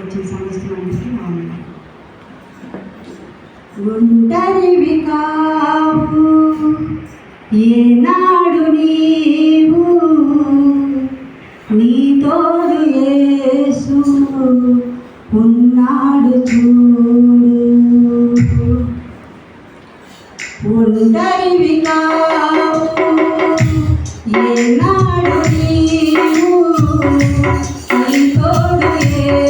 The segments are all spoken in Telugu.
వచ్చిన సమస్తమైనకి నామం ఒంటరివి కావు ఏనాడు నీవు? నీతోడు యేసు ఉన్నాడు చూడు. ఒంటరివి కావు ఏనాడు నీవు? నీతోడు యేసు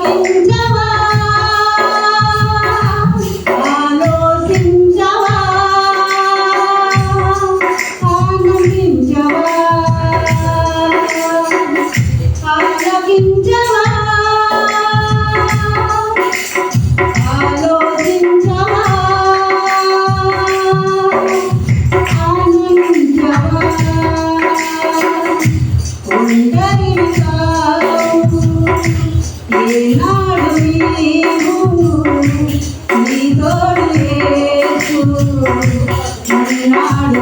అడిగాడు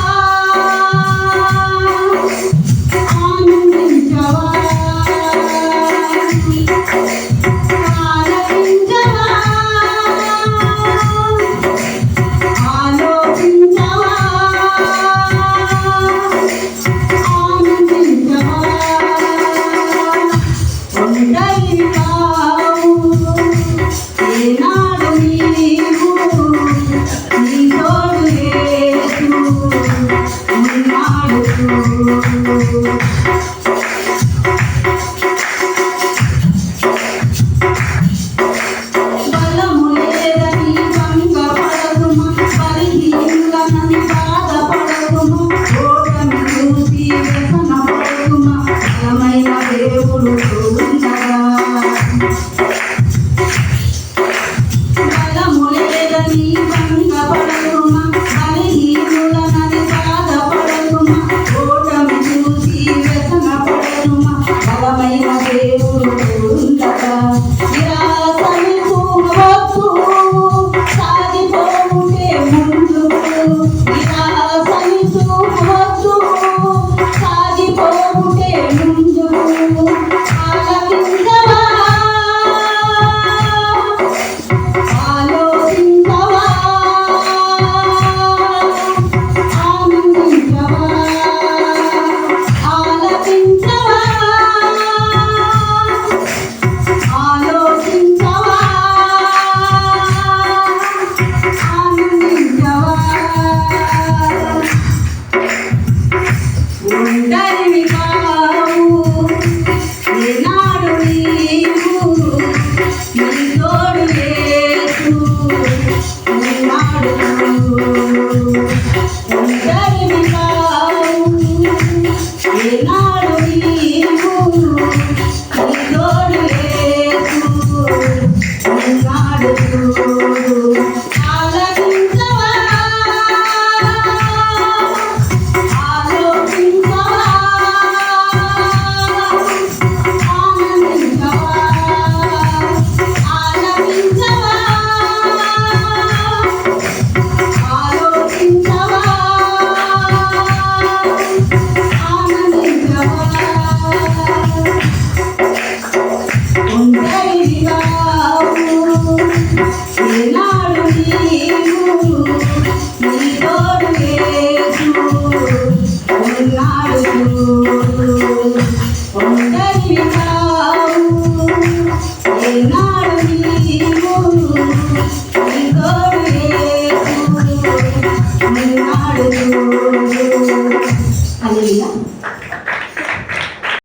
Thank you. Thank you. de nada. Thank you.